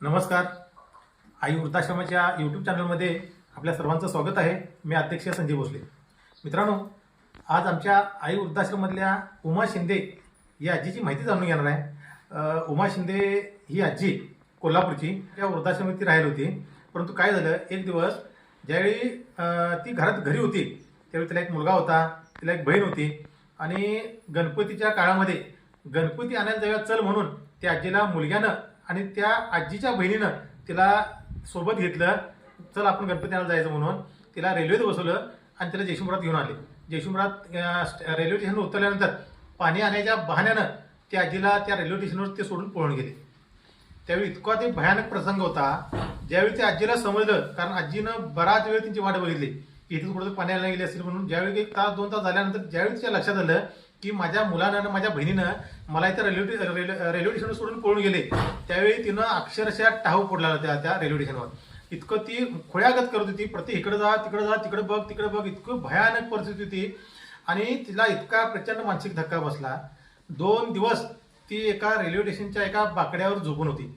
नमस्कार. आई वृद्धाश्रमाच्या यूट्यूब चॅनलमध्ये आपल्या सर्वांचं स्वागत आहे. मी अध्यक्ष संजय भोसले. मित्रांनो आज आमच्या आई वृद्धाश्रममधल्या उमा शिंदे या आजीची माहिती जाणून घेणार आहे. उमा शिंदे ही आजी कोल्हापूरची. त्या वृद्धाश्रमात ती राहिली होती. परंतु काय झालं? एक दिवस ज्यावेळी ती घरात घरी होती त्यावेळी तिला एक मुलगा होता तिला एक बहीण होती. आणि गणपतीच्या काळामध्ये गणपती आणायला जाऊया चल म्हणून त्या आजीला मुलग्यानं आणि त्या आजीच्या बहिणीनं तिला सोबत घेतलं. चल आपण गणपती आणायला जायचं म्हणून. तिला रेल्वेत बसवलं आणि तिला जयशिंगपुरात घेऊन आले. जयशिंगपुरात रेल्वे स्टेशनवर उतरल्यानंतर पाणी आणायच्या बहाण्यानं त्या आजीला त्या रेल्वे स्टेशनवर ते सोडून पळून गेले. त्यावेळी इतका ते भयानक प्रसंग होता. ज्यावेळी त्या आजीला समजलं कारण आजीनं बराच वेळ त्यांची वाट बघितली. की इथेच कुठं पाणी आणायला गेले असेल म्हणून ज्यावेळी एक तास दोन तास झाल्यानंतर ज्यावेळी तिच्या लक्षात आलं की माझ्या मुलानं आणि माझ्या बहिणीनं मला इथं रेल्वे रेल्वे रेल्वे सोडून पळून गेले. त्यावेळी तिनं अक्षरशः टाहू पडला त्या त्या रेल्वे स्टेशनवर इतकं ती खोळ्यागत करत होती. प्रति इकडे जा तिकडे जा तिकडे बघ तिकडे बघ. इतकं भयानक परिस्थिती होती. आणि तिला इतका प्रचंड मानसिक धक्का बसला. दोन दिवस ती एका रेल्वे स्टेशनच्या एका बाकड्यावर झोपून होती.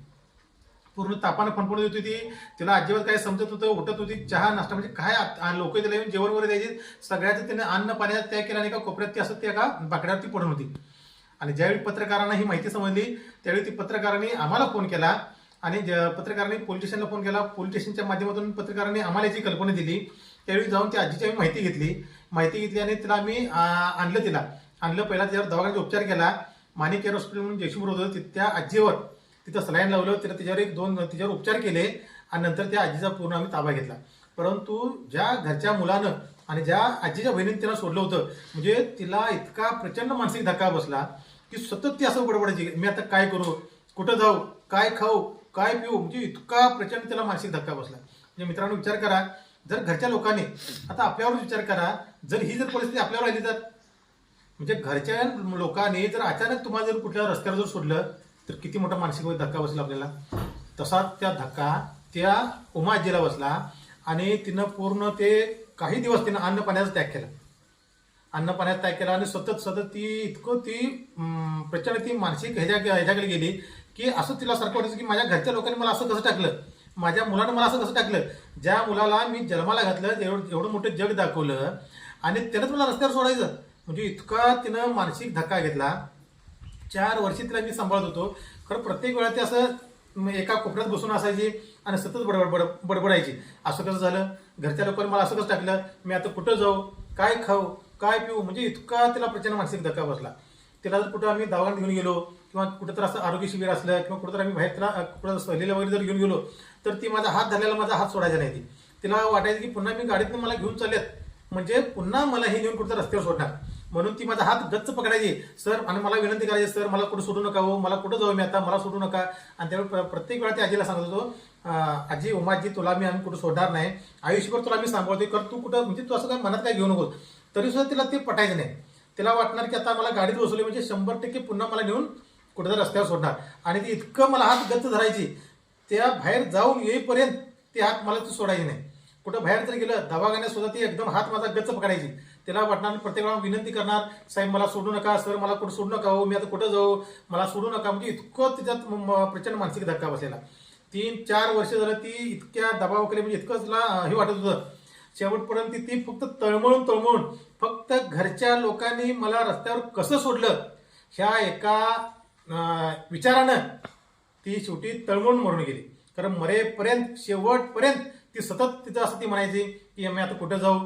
पूर्ण तापानं फणफणत होती ती. तिला अजिबात काय समजत होतं उठत होती चहा नाश्ता म्हणजे काय लोक तिला येऊन जेवण वगैरे द्यायचे. सगळ्याचं तिने अन्न पाण्याचा त्याग केला आणि का कोपऱ्यात ती असं ती एका बाकड्यावरती पडून होती. आणि ज्यावेळी पत्रकारांना ही माहिती समजली त्यावेळी ती पत्रकारांनी आम्हाला फोन केला आणि पत्रकारांनी पोलीस स्टेशनला फोन केला. पोलीस स्टेशनच्या माध्यमातून पत्रकारांनी आम्हाला याची कल्पना दिली. त्यावेळी जाऊन त्या आजीची आम्ही माहिती घेतली. माहिती घेतली आणि तिला आम्ही आणलं तिला. आणलं पहिला त्याच्यावर दवाखान्यात उपचार केला. माणिक केअर हॉस्पिटल म्हणून जयशिंपूर होतं. ति- त्या आजीवर तिथं सलाईन लावलं तिला तिच्यावर एक दोन तिच्यावर उपचार केले आणि नंतर त्या आजीचा पूर्ण आम्ही ताबा घेतला. परंतु ज्या घरच्या मुलानं आणि ज्या आजीच्या बहिणीने तिला सोडलं होतं म्हणजे तिला इतका प्रचंड मानसिक धक्का बसला की सतत ती असं बडबडायची मी आता काय करू? कुठं जाऊ? काय खाऊ? काय पिऊ? म्हणजे इतका प्रचंड तिला मानसिक धक्का बसला. म्हणजे मित्रांनो विचार करा जर घरच्या लोकांनी आता आपल्यावर विचार करा जर ही जर परिस्थिती आपल्यावर आली तर? म्हणजे घरच्या लोकांनी जर अचानक तुम्हाला जर कुठल्या रस्त्यावर जर सोडलं तर किती मोठा मानसिक धक्का बसला आपल्याला? तसा त्या धक्का त्या उमाजीला बसला आणि तिनं पूर्ण ते काही दिवस तिनं अन्न पाण्याचा त्याग केला. अन्न पाण्याचा त्याग केला आणि सतत सतत ती इतकं ती प्रचंड ती मानसिक ह्याच्या ह्याच्याकडे गेली की असं तिला सारखं वाटायचं की माझ्या घरच्या लोकांनी मला असं कसं टाकलं? माझ्या मुलानं मला असं कसं टाकलं? ज्या मुलाला मी जन्माला घातलं एवढं एवढं मोठं जग दाखवलं आणि त्यानंच मला रस्त्यावर सोडायचं. म्हणजे इतका तिनं मानसिक धक्का घेतला. चार वर्षी तिला मी सांभाळत होतो. खरं प्रत्येक वेळा ते असं एका कोपऱ्यात बसून असायची आणि सतत बडबड बड बडबडायची. असं कसं झालं? घरच्या लोकांनी मला असं कसं टाकलं? मी आता कुठं जाऊ? काय खाऊ? काय पिऊ? म्हणजे इतका तिला प्रचंड मानसिक धक्का बसला. तिला जर कुठं आम्ही दवाखान्यात घेऊन गेलो किंवा कुठं तर असं आरोग्य शिबिर असलं किंवा कुठं तर आम्ही बाहेर तिला कुठं सहलीला वगैरे जर घेऊन गेलो तर ती माझा हात धरलेला माझा हात सोडायचा नाही ती. तिला वाटायचं की पुन्हा मी गाडीतनं मला घेऊन चालल्यात म्हणजे पुन्हा मला हे घेऊन कुठं रस्त्यावर सोडणार. म्हणून ती माझा हात गच्च पकडायची. सर आणि मला विनंती करायची सर मला कुठं सोडू नका हो मला कुठं जाऊ मी आता मला सोडू नका. आणि त्यावेळी प्रत्येक वेळा ते आजीला सांगत होतो आजी उमाजी तुला मी आम्ही कुठं सोडणार नाही. आयुष्यभर तुला मी सांभाळतोय कर तू कुठं म्हणजे तू असं काय मनात काय घेऊ नकोस. तरी सुद्धा तिला ते पटायचं नाही. तिला वाटणार की आता मला गाडीत बसवली म्हणजे शंभर टक्के पुन्हा मला नेऊन कुठं रस्त्यावर सोडणार. आणि ती इतकं मला हात गच्च धरायची त्या बाहेर जाऊन येईपर्यंत ते हात मला ती सोडायची नाही. कुठं बाहेर जर गेलं दवाखान्यात सुद्धा ती एकदम हात माझा गच्च पकडायची. तिला वाटणार प्रत्येकाला विनंती करणार साहेब मला सोडू नका सर मला कुठं सोडू नका हो मी आता कुठं जाऊ मला सोडू नका. म्हणजे इतकं तिच्यात प्रचंड मानसिक धक्का बसलेला. तीन चार वर्ष झालं ती इतक्या दबावाखाली म्हणजे इतकंच तिला हे वाटत होतं. शेवटपर्यंत ती- ती फक्त तळमळून तळमळून फक्त घरच्या लोकांनी मला रस्त्यावर कसं सोडलं ह्या एका विचारानं ती शेवटी तळमळून मरून गेली. कारण मरेपर्यंत शेवटपर्यंत ती सतत तिथं असं ती म्हणायची की मी आता कुठं जाऊ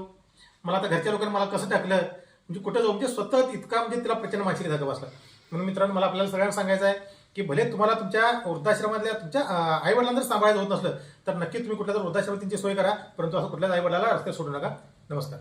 मला आता घरच्या लोकांनी मला कसं टाकलं? म्हणजे कुठं जाऊ? म्हणजे सतत इतका म्हणजे तिला प्रचंड मानसिक धक्का बसला. म्हणून मित्रांनो मला आपल्याला सगळ्यांना सांगायचं आहे की भले तुम्हाला तुमच्या वृद्धाश्रमातल्या तुमच्या आईवडिलांना जर सांभाळायचं होत नसलं तर नक्की तुम्ही कुठल्या तर वृद्धाश्रमात त्यांची सोय करा परंतु असं कुठल्याच आईवडिलाला रस्त्यात रस्ते सोडू नका. नमस्कार.